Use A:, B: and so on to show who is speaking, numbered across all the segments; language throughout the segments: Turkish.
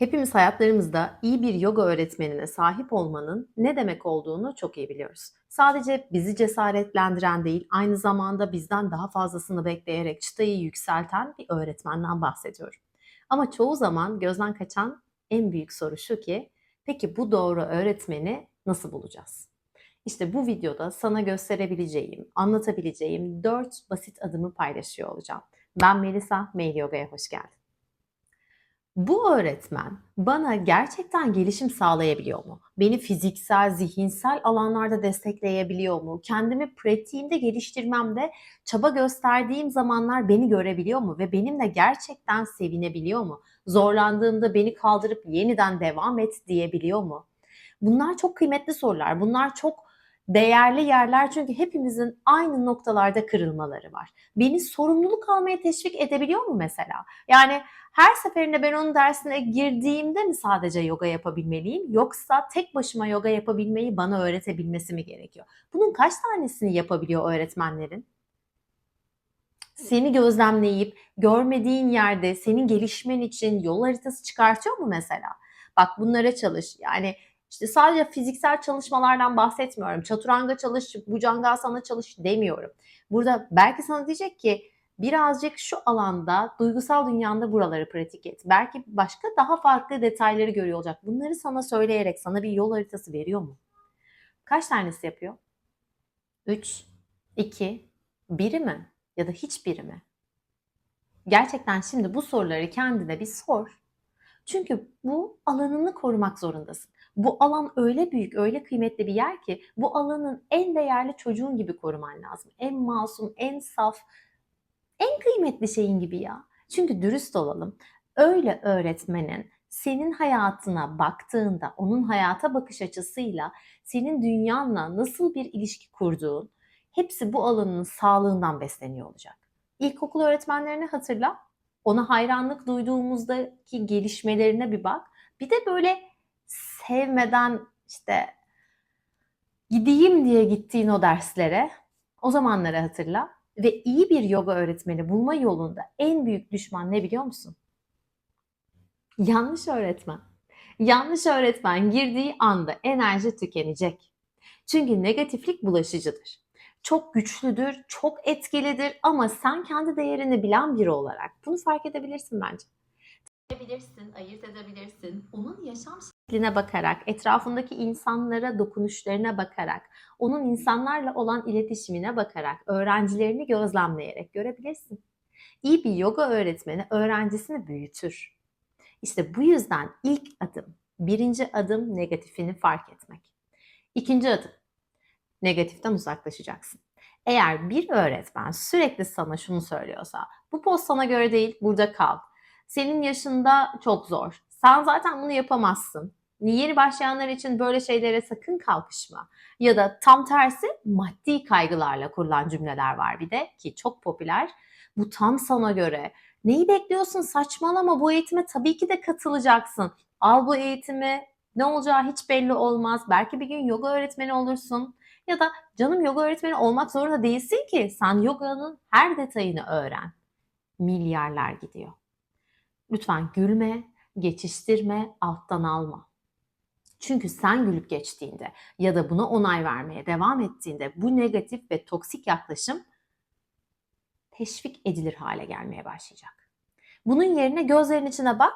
A: Hepimiz hayatlarımızda iyi bir yoga öğretmenine sahip olmanın ne demek olduğunu çok iyi biliyoruz. Sadece bizi cesaretlendiren değil, aynı zamanda bizden daha fazlasını bekleyerek çıtayı yükselten bir öğretmenden bahsediyorum. Ama çoğu zaman gözden kaçan en büyük soru şu ki, peki bu doğru öğretmeni nasıl bulacağız? İşte bu videoda sana gösterebileceğim, anlatabileceğim 4 basit adımı paylaşıyor olacağım. Ben Melisa, Mail Yoga'ya hoş geldin. Bu öğretmen bana gerçekten gelişim sağlayabiliyor mu? Beni fiziksel, zihinsel alanlarda destekleyebiliyor mu? Kendimi pratiğimde geliştirmemde çaba gösterdiğim zamanlar beni görebiliyor mu? Ve benimle gerçekten sevinebiliyor mu? Zorlandığımda beni kaldırıp yeniden devam et diyebiliyor mu? Bunlar çok kıymetli sorular. Bunlar çok değerli yerler çünkü hepimizin aynı noktalarda kırılmaları var. Beni sorumluluk almaya teşvik edebiliyor mu mesela? Yani her seferinde ben onun dersine girdiğimde mi sadece yoga yapabilmeliyim yoksa tek başıma yoga yapabilmeyi bana öğretebilmesi mi gerekiyor? Bunun kaç tanesini yapabiliyor öğretmenlerin? Seni gözlemleyip görmediğin yerde senin gelişmen için yol haritası çıkartıyor mu mesela? Bak bunlara çalış. Yani işte sadece fiziksel çalışmalardan bahsetmiyorum. Çaturanga çalış, Bhujangasana çalış demiyorum. Burada belki sana diyecek ki birazcık şu alanda duygusal dünyanda buraları pratik et. Belki başka daha farklı detayları görüyor olacak. Bunları sana söyleyerek sana bir yol haritası veriyor mu? Kaç tanesi yapıyor? 3, 2, biri mi? Ya da hiçbiri mi? Gerçekten şimdi bu soruları kendine bir sor. Çünkü bu alanını korumak zorundasın. Bu alan öyle büyük, öyle kıymetli bir yer ki bu alanın en değerli çocuğun gibi koruman lazım. En masum, en saf, en kıymetli şeyin gibi ya. Çünkü dürüst olalım. Öyle öğretmenin senin hayatına baktığında, onun hayata bakış açısıyla senin dünyanla nasıl bir ilişki kurduğun hepsi bu alanın sağlığından besleniyor olacak. İlkokul öğretmenlerini hatırla. Ona hayranlık duyduğumuzdaki gelişmelerine bir bak. Bir de böyle sevmeden işte gideyim diye gittiğin o derslere, o zamanları hatırla ve iyi bir yoga öğretmeni bulma yolunda en büyük düşman ne biliyor musun? Yanlış öğretmen. Yanlış öğretmen girdiği anda enerji tükenecek. Çünkü negatiflik bulaşıcıdır. Çok güçlüdür, çok etkilidir ama sen kendi değerini bilen biri olarak bunu fark edebilirsin bence. Edebilirsin, ayırt edebilirsin. Onun yaşam şekline bakarak, etrafındaki insanlara dokunuşlarına bakarak, onun insanlarla olan iletişimine bakarak, öğrencilerini gözlemleyerek görebilirsin. İyi bir yoga öğretmeni öğrencisini büyütür. İşte bu yüzden ilk adım, birinci adım negatifini fark etmek. İkinci adım, negatiften uzaklaşacaksın. Eğer bir öğretmen sürekli sana şunu söylüyorsa, bu post sana göre değil, burada kal. Senin yaşında çok zor. Sen zaten bunu yapamazsın. Yeni başlayanlar için böyle şeylere sakın kalkışma. Ya da tam tersi maddi kaygılarla kurulan cümleler var bir de ki çok popüler. Bu tam sana göre. Neyi bekliyorsun? Saçmalama bu eğitime tabii ki de katılacaksın. Al bu eğitimi. Ne olacağı hiç belli olmaz. Belki bir gün yoga öğretmeni olursun. Ya da canım yoga öğretmeni olmak zorunda değilsin ki. Sen yoganın her detayını öğren. Milyarlar gidiyor. Lütfen gülme, geçiştirme, alttan alma. Çünkü sen gülüp geçtiğinde ya da buna onay vermeye devam ettiğinde bu negatif ve toksik yaklaşım teşvik edilir hale gelmeye başlayacak. Bunun yerine gözlerin içine bak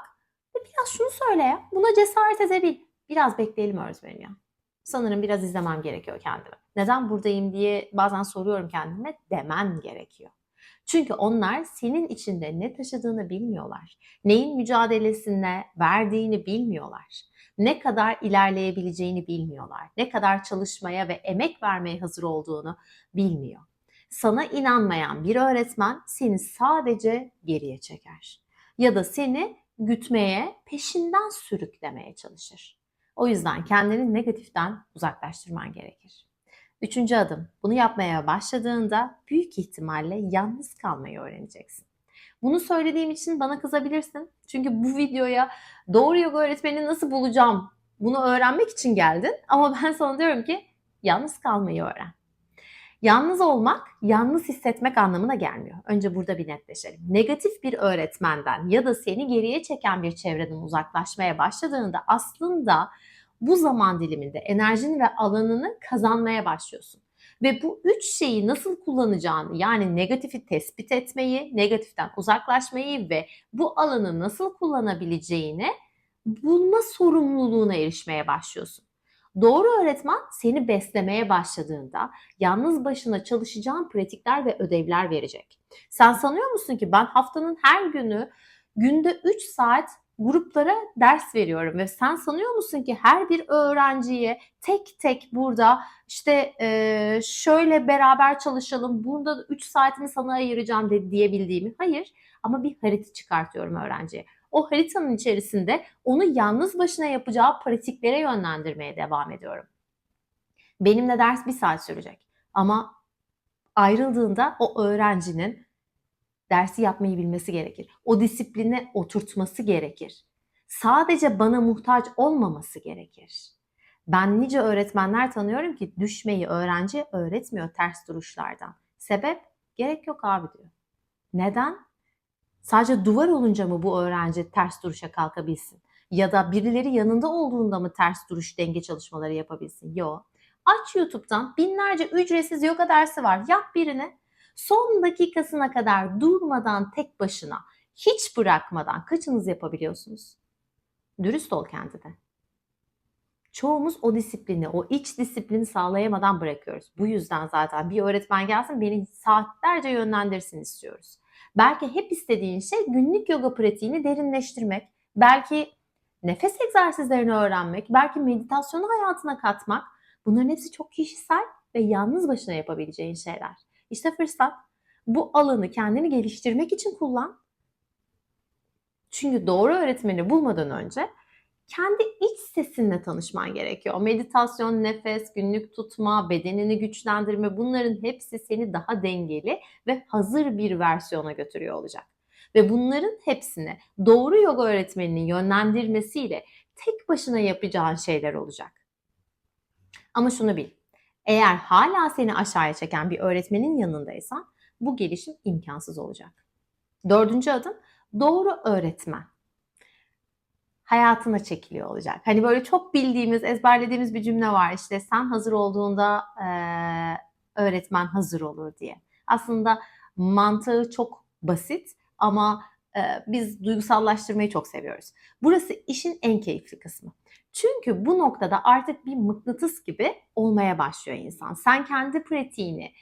A: ve biraz şunu söyle ya. Buna cesaret edebil. Biraz bekleyelim öğretmenim ya. Sanırım biraz izlemem gerekiyor kendime. Neden buradayım diye bazen soruyorum kendime. Demen gerekiyor. Çünkü onlar senin içinde ne taşıdığını bilmiyorlar. Neyin mücadelesine verdiğini bilmiyorlar. Ne kadar ilerleyebileceğini bilmiyorlar. Ne kadar çalışmaya ve emek vermeye hazır olduğunu bilmiyor. Sana inanmayan bir öğretmen seni sadece geriye çeker. Ya da seni gütmeye, peşinden sürüklemeye çalışır. O yüzden kendini negatiften uzaklaştırman gerekir. Üçüncü adım. Bunu yapmaya başladığında büyük ihtimalle yalnız kalmayı öğreneceksin. Bunu söylediğim için bana kızabilirsin. Çünkü bu videoya doğru yoga öğretmenini nasıl bulacağım bunu öğrenmek için geldin. Ama ben sana diyorum ki yalnız kalmayı öğren. Yalnız olmak, yalnız hissetmek anlamına gelmiyor. Önce burada bir netleşelim. Negatif bir öğretmenden ya da seni geriye çeken bir çevreden uzaklaşmaya başladığında aslında bu zaman diliminde enerjini ve alanını kazanmaya başlıyorsun. Ve bu üç şeyi nasıl kullanacağını yani negatifi tespit etmeyi, negatiften uzaklaşmayı ve bu alanı nasıl kullanabileceğini bulma sorumluluğuna erişmeye başlıyorsun. Doğru öğretmen seni beslemeye başladığında yalnız başına çalışacağın pratikler ve ödevler verecek. Sen sanıyor musun ki ben haftanın her günü günde 3 saat gruplara ders veriyorum ve sen sanıyor musun ki her bir öğrenciye tek tek burada işte e, şöyle beraber çalışalım burada 3 saatimi sana ayıracağım de, diyebildiğimi hayır ama bir harita çıkartıyorum öğrenciye. O haritanın içerisinde onu yalnız başına yapacağı pratiklere yönlendirmeye devam ediyorum. Benimle ders bir saat sürecek ama ayrıldığında o öğrencinin dersi yapmayı bilmesi gerekir. O disipline oturtması gerekir. Sadece bana muhtaç olmaması gerekir. Ben nice öğretmenler tanıyorum ki düşmeyi öğrenci öğretmiyor ters duruşlardan. Sebep gerek yok abi diyor. Neden? Sadece duvar olunca mı bu öğrenci ters duruşa kalkabilsin? Ya da birileri yanında olduğunda mı ters duruş denge çalışmaları yapabilsin? Yok. Aç YouTube'dan binlerce ücretsiz yoga dersi var. Yap birini son dakikasına kadar durmadan tek başına hiç bırakmadan kaçınız yapabiliyorsunuz? Dürüst ol kendine. Çoğumuz o disiplini, o iç disiplini sağlayamadan bırakıyoruz. Bu yüzden zaten bir öğretmen gelsin beni saatlerce yönlendirsin istiyoruz. Belki hep istediğin şey günlük yoga pratiğini derinleştirmek. Belki nefes egzersizlerini öğrenmek. Belki meditasyonu hayatına katmak. Bunların hepsi çok kişisel ve yalnız başına yapabileceğin şeyler. İşte fırsat. Bu alanı kendini geliştirmek için kullan. Çünkü doğru öğretmeni bulmadan önce kendi iç sesinle tanışman gerekiyor. Meditasyon, nefes, günlük tutma, bedenini güçlendirme bunların hepsi seni daha dengeli ve hazır bir versiyona götürüyor olacak. Ve bunların hepsini doğru yoga öğretmeninin yönlendirmesiyle tek başına yapacağın şeyler olacak. Ama şunu bil. Eğer hala seni aşağıya çeken bir öğretmenin yanındaysan bu gelişim imkansız olacak. Dördüncü adım doğru öğretmen hayatına çekiliyor olacak. Hani böyle çok bildiğimiz, ezberlediğimiz bir cümle var işte sen hazır olduğunda e, öğretmen hazır olur diye. Aslında mantığı çok basit ama e, biz duygusallaştırmayı çok seviyoruz. Burası işin en keyifli kısmı. Çünkü bu noktada artık bir mıknatıs gibi olmaya başlıyor insan. Sen kendi pratiğini,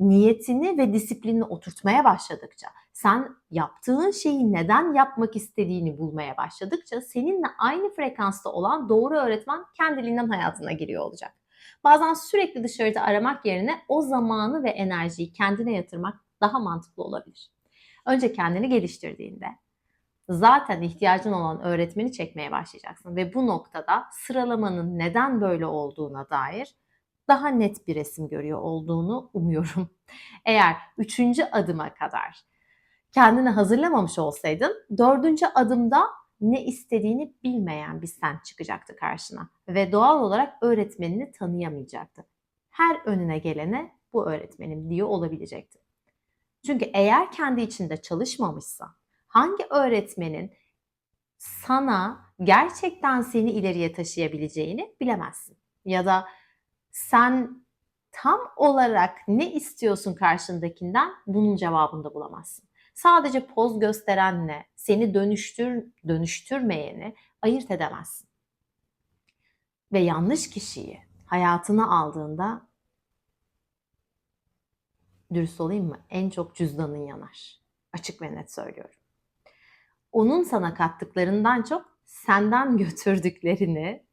A: niyetini ve disiplinini oturtmaya başladıkça, sen yaptığın şeyi neden yapmak istediğini bulmaya başladıkça seninle aynı frekansta olan doğru öğretmen kendiliğinden hayatına giriyor olacak. Bazen sürekli dışarıda aramak yerine o zamanı ve enerjiyi kendine yatırmak daha mantıklı olabilir. Önce kendini geliştirdiğinde zaten ihtiyacın olan öğretmeni çekmeye başlayacaksın ve bu noktada sıralamanın neden böyle olduğuna dair daha net bir resim görüyor olduğunu umuyorum. Eğer üçüncü adıma kadar kendini hazırlamamış olsaydın dördüncü adımda ne istediğini bilmeyen bir sen çıkacaktı karşına ve doğal olarak öğretmenini tanıyamayacaktı. Her önüne gelene bu öğretmenim diyor olabilecekti. Çünkü eğer kendi içinde çalışmamışsa hangi öğretmenin sana gerçekten seni ileriye taşıyabileceğini bilemezsin. Ya da sen tam olarak ne istiyorsun karşındakinden bunun cevabını da bulamazsın. Sadece poz gösterenle seni dönüştür dönüştürmeyeni ayırt edemezsin. Ve yanlış kişiyi hayatına aldığında dürüst olayım mı? En çok cüzdanın yanar. Açık ve net söylüyorum. Onun sana kattıklarından çok senden götürdüklerini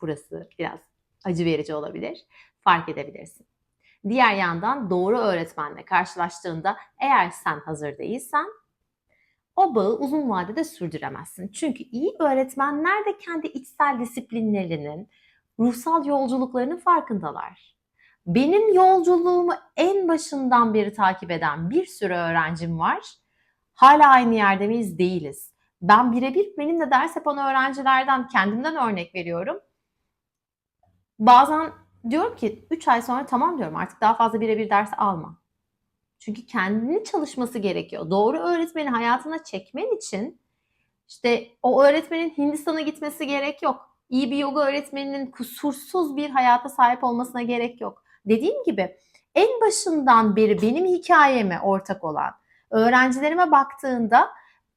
A: burası biraz acı verici olabilir. Fark edebilirsin. Diğer yandan doğru öğretmenle karşılaştığında eğer sen hazır değilsen o bağı uzun vadede sürdüremezsin. Çünkü iyi öğretmenler de kendi içsel disiplinlerinin, ruhsal yolculuklarının farkındalar. Benim yolculuğumu en başından beri takip eden bir sürü öğrencim var. Hala aynı yerde miyiz? Değiliz. Ben birebir benimle ders yapan öğrencilerden kendimden örnek veriyorum. Bazen Diyorum ki 3 ay sonra tamam diyorum artık daha fazla birebir ders alma. Çünkü kendini çalışması gerekiyor. Doğru öğretmeni hayatına çekmen için işte o öğretmenin Hindistan'a gitmesi gerek yok. İyi bir yoga öğretmeninin kusursuz bir hayata sahip olmasına gerek yok. Dediğim gibi en başından beri benim hikayeme ortak olan öğrencilerime baktığında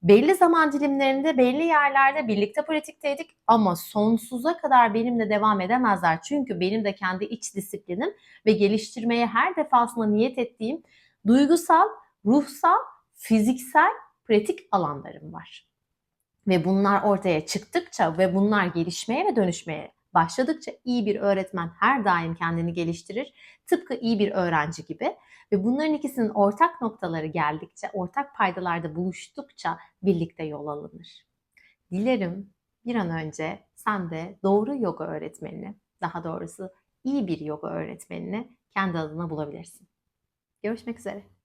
A: belli zaman dilimlerinde belli yerlerde birlikte pratikteydik ama sonsuza kadar benimle devam edemezler. Çünkü benim de kendi iç disiplinim ve geliştirmeye her defasında niyet ettiğim duygusal, ruhsal, fiziksel pratik alanlarım var. Ve bunlar ortaya çıktıkça ve bunlar gelişmeye ve dönüşmeye başladıkça iyi bir öğretmen her daim kendini geliştirir. Tıpkı iyi bir öğrenci gibi. Ve bunların ikisinin ortak noktaları geldikçe, ortak paydalarda buluştukça birlikte yol alınır. Dilerim bir an önce sen de doğru yoga öğretmenini, daha doğrusu iyi bir yoga öğretmenini kendi adına bulabilirsin. Görüşmek üzere.